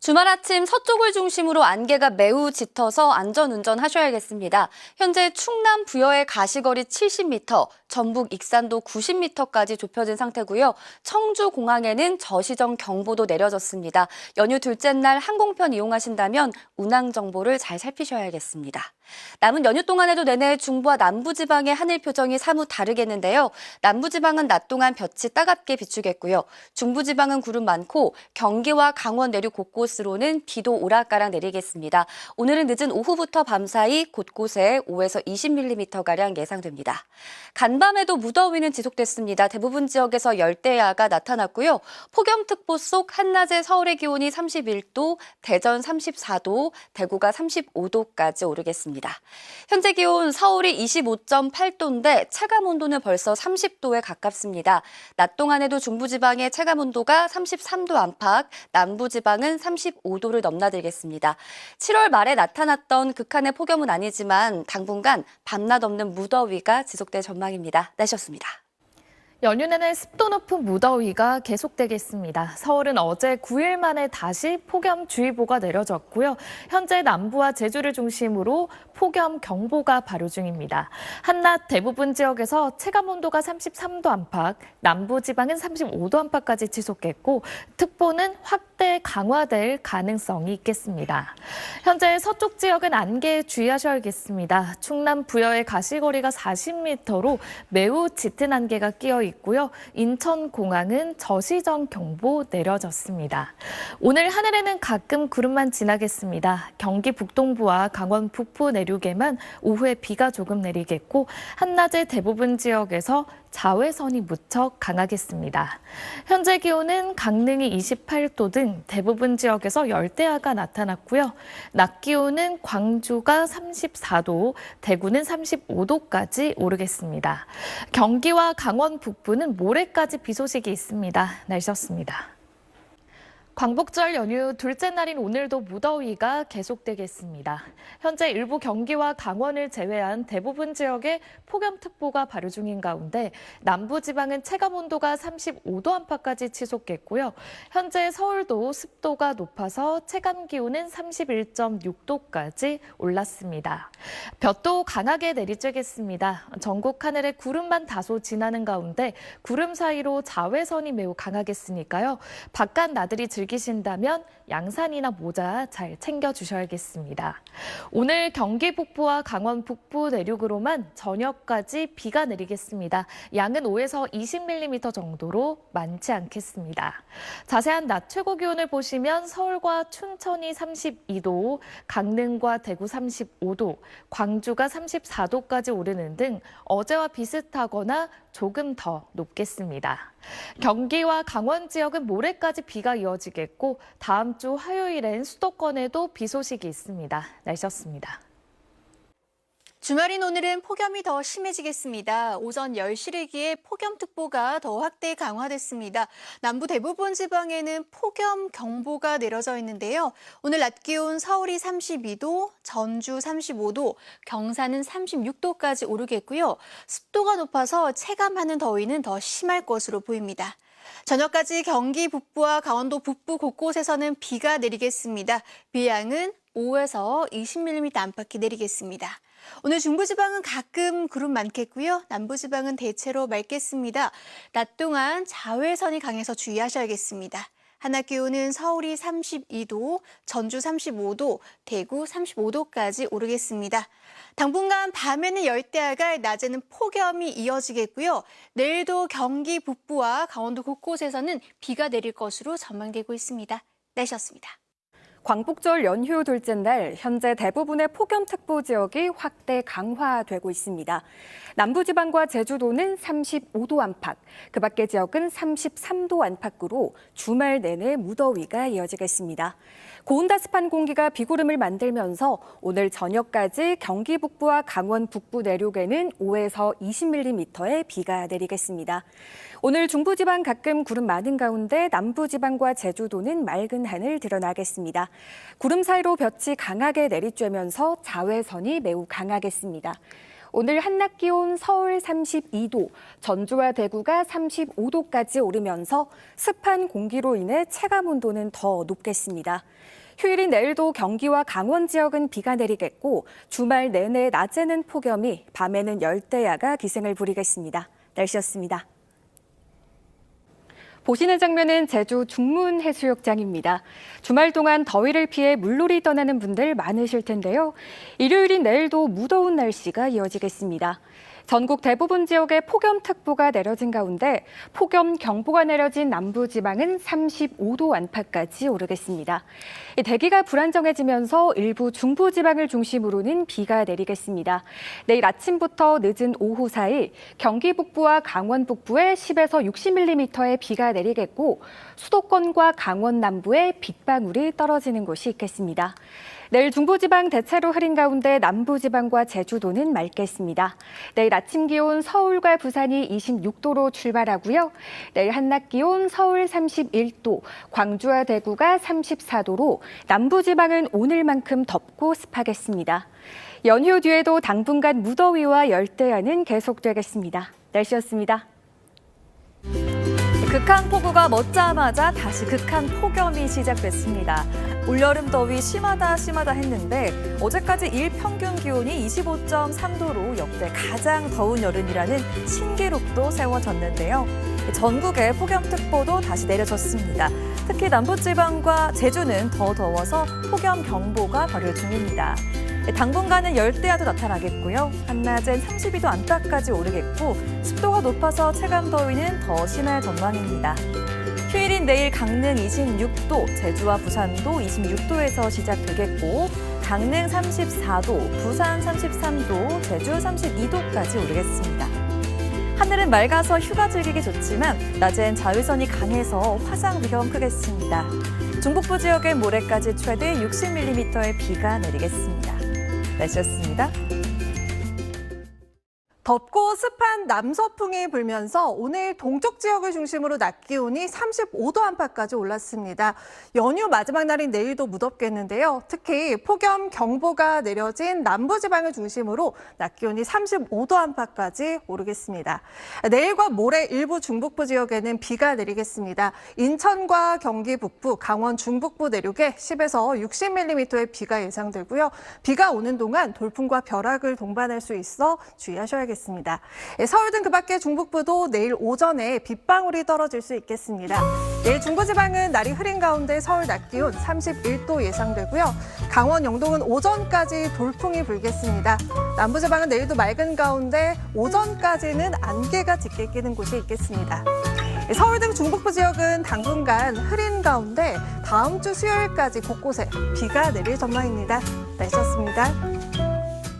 주말 아침 서쪽을 중심으로 안개가 매우 짙어서 안전운전 하셔야겠습니다. 현재 충남 부여의 가시거리 70m, 전북 익산도 90m까지 좁혀진 상태고요. 청주 공항에는 저시정 경보도 내려졌습니다. 연휴 둘째 날 항공편 이용하신다면 운항 정보를 잘 살피셔야겠습니다. 남은 연휴 동안에도 내내 중부와 남부지방의 하늘 표정이 사뭇 다르겠는데요. 남부지방은 낮 동안 볕이 따갑게 비추겠고요. 중부지방은 구름 많고 경기와 강원 내륙 곳곳 으로는 비도 오락가락 내리겠습니다. 오늘은 늦은 오후부터 밤사이 곳곳에 5에서 20mm가량 예상됩니다. 간밤에도 무더위는 지속됐습니다. 대부분 지역에서 열대야가 나타났고요. 폭염특보 속 한낮에 서울의 기온이 31도, 대전 34도, 대구가 35도까지 오르겠습니다. 현재 기온 서울이 25.8도인데 체감 온도는 벌써 30도에 가깝습니다. 낮 동안에도 중부지방의 체감 온도가 33도 안팎, 남부지방은 35도를 넘나들겠습니다. 7월 말에 나타났던 극한의 폭염은 아니지만 당분간 밤낮 없는 무더위가 지속될 전망입니다. 날씨였습니다. 연휴 내내 습도 높은 무더위가 계속되겠습니다. 서울은 어제 9일 만에 다시 폭염주의보가 내려졌고요. 현재 남부와 제주를 중심으로 폭염 경보가 발효 중입니다. 한낮 대부분 지역에서 체감 온도가 33도 안팎, 남부 지방은 35도 안팎까지 지속했고 특보는 확대 강화될 가능성이 있겠습니다. 현재 서쪽 지역은 안개에 주의하셔야겠습니다. 충남 부여의 가시거리가 40m로 매우 짙은 안개가 끼어 있고요. 인천 공항은 저시정 경보 내려졌습니다. 오늘 하늘에는 가끔 구름만 지나겠습니다. 경기 북동부와 강원 북부 내륙에만 오후에 비가 조금 내리겠고 한낮에 대부분 지역에서 자외선이 무척 강하겠습니다. 현재 기온은 강릉이 28도 등 대부분 지역에서 열대야가 나타났고요. 낮 기온은 광주가 34도, 대구는 35도까지 오르겠습니다. 경기와 강원 북부는 모레까지 비 소식이 있습니다. 날씨였습니다. 광복절 연휴 둘째 날인 오늘도 무더위가 계속되겠습니다. 현재 일부 경기와 강원을 제외한 대부분 지역에 폭염특보가 발효 중인 가운데 남부지방은 체감 온도가 35도 안팎까지 치솟겠고요. 현재 서울도 습도가 높아서 체감 기온은 31.6도까지 올랐습니다. 볕도 강하게 내리쬐겠습니다. 전국 하늘에 구름만 다소 지나는 가운데 구름 사이로 자외선이 매우 강하겠으니까요. 바깥 나들이 즐 기신다면 양산이나 모자 잘 챙겨 주셔야겠습니다. 오늘 경기 북부와 강원 북부 내륙으로만 저녁까지 비가 내리겠습니다. 양은 5에서 20mm 정도로 많지 않겠습니다. 자세한 낮 최고 기온을 보시면 서울과 춘천이 32도, 강릉과 대구 35도, 광주가 34도까지 오르는 등 어제와 비슷하거나 조금 더 높겠습니다. 경기와 강원 지역은 모레까지 비가 이어지겠고 다음 주 화요일엔 수도권에도 비 소식이 있습니다. 날씨였습니다. 주말인 오늘은 폭염이 더 심해지겠습니다. 오전 10시래기에 폭염특보가 더 확대 강화됐습니다. 남부 대부분 지방에는 폭염 경보가 내려져 있는데요. 오늘 낮 기온 서울이 32도, 전주 35도, 경산은 36도까지 오르겠고요. 습도가 높아서 체감하는 더위는 더 심할 것으로 보입니다. 저녁까지 경기 북부와 강원도 북부 곳곳에서는 비가 내리겠습니다. 비양은 5에서 20mm 안팎이 내리겠습니다. 오늘 중부지방은 가끔 구름 많겠고요. 남부지방은 대체로 맑겠습니다. 낮 동안 자외선이 강해서 주의하셔야겠습니다. 한낮 기온은 서울이 32도, 전주 35도, 대구 35도까지 오르겠습니다. 당분간 밤에는 열대야가 낮에는 폭염이 이어지겠고요. 내일도 경기 북부와 강원도 곳곳에서는 비가 내릴 것으로 전망되고 있습니다. 날씨였습니다. 광복절 연휴 둘째 날 현재 대부분의 폭염특보 지역이 확대 강화되고 있습니다. 남부지방과 제주도는 35도 안팎, 그 밖의 지역은 33도 안팎으로 주말 내내 무더위가 이어지겠습니다. 고온다습한 공기가 비구름을 만들면서 오늘 저녁까지 경기 북부와 강원 북부 내륙에는 5에서 20mm의 비가 내리겠습니다. 오늘 중부지방 가끔 구름 많은 가운데 남부지방과 제주도는 맑은 하늘 드러나겠습니다. 구름 사이로 볕이 강하게 내리쬐면서 자외선이 매우 강하겠습니다. 오늘 한낮 기온 서울 32도, 전주와 대구가 35도까지 오르면서 습한 공기로 인해 체감 온도는 더 높겠습니다. 휴일인 내일도 경기와 강원 지역은 비가 내리겠고 주말 내내 낮에는 폭염이 밤에는 열대야가 기승을 부리겠습니다. 날씨였습니다. 보시는 장면은 제주 중문 해수욕장입니다. 주말 동안 더위를 피해 물놀이 떠나는 분들 많으실 텐데요. 일요일인 내일도 무더운 날씨가 이어지겠습니다. 전국 대부분 지역에 폭염특보가 내려진 가운데 폭염 경보가 내려진 남부지방은 35도 안팎까지 오르겠습니다. 이 대기가 불안정해지면서 일부 중부지방을 중심으로는 비가 내리겠습니다. 내일 아침부터 늦은 오후 사이 경기 북부와 강원 북부에 10에서 60mm의 비가 내리겠고 수도권과 강원 남부에 빗방울이 떨어지는 곳이 있겠습니다. 내일 중부지방 대체로 흐린 가운데 남부지방과 제주도는 맑겠습니다. 내일 아침 기온 서울과 부산이 26도로 출발하고요. 내일 한낮 기온 서울 31도, 광주와 대구가 34도로 남부지방은 오늘만큼 덥고 습하겠습니다. 연휴 뒤에도 당분간 무더위와 열대야는 계속되겠습니다. 날씨였습니다. 극한 폭우가 멎자마자 다시 극한 폭염이 시작됐습니다. 올여름 더위 심하다 심하다 했는데 어제까지 일평균 기온이 25.3도로 역대 가장 더운 여름이라는 신기록도 세워졌는데요. 전국에 폭염특보도 다시 내려졌습니다. 특히 남부지방과 제주는 더 더워서 폭염경보가 발효 중입니다. 당분간은 열대야도 나타나겠고요. 한낮엔 32도 안팎까지 오르겠고 습도가 높아서 체감 더위는 더 심할 전망입니다. 휴일인 내일 강릉 26도, 제주와 부산도 26도에서 시작되겠고 강릉 34도, 부산 33도, 제주 32도까지 오르겠습니다. 하늘은 맑아서 휴가 즐기기 좋지만 낮엔 자외선이 강해서 화상 위험 크겠습니다. 중북부 지역엔 모레까지 최대 60mm의 비가 내리겠습니다. 날씨였습니다. 덥고 습한 남서풍이 불면서 오늘 동쪽 지역을 중심으로 낮 기온이 35도 안팎까지 올랐습니다. 연휴 마지막 날인 내일도 무덥겠는데요. 특히 폭염 경보가 내려진 남부지방을 중심으로 낮 기온이 35도 안팎까지 오르겠습니다. 내일과 모레 일부 중북부 지역에는 비가 내리겠습니다. 인천과 경기 북부, 강원 중북부 내륙에 10에서 60mm의 비가 예상되고요. 비가 오는 동안 돌풍과 벼락을 동반할 수 있어 주의하셔야겠습니다. 예, 서울 등 그 밖의 중북부도 내일 오전에 빗방울이 떨어질 수 있겠습니다. 내일 중부지방은 날이 흐린 가운데 서울 낮 기온 31도 예상되고요. 강원 영동은 오전까지 돌풍이 불겠습니다. 남부지방은 내일도 맑은 가운데 오전까지는 안개가 짙게 끼는 곳이 있겠습니다. 예, 서울 등 중북부 지역은 당분간 흐린 가운데 다음 주 수요일까지 곳곳에 비가 내릴 전망입니다. 날씨였습니다.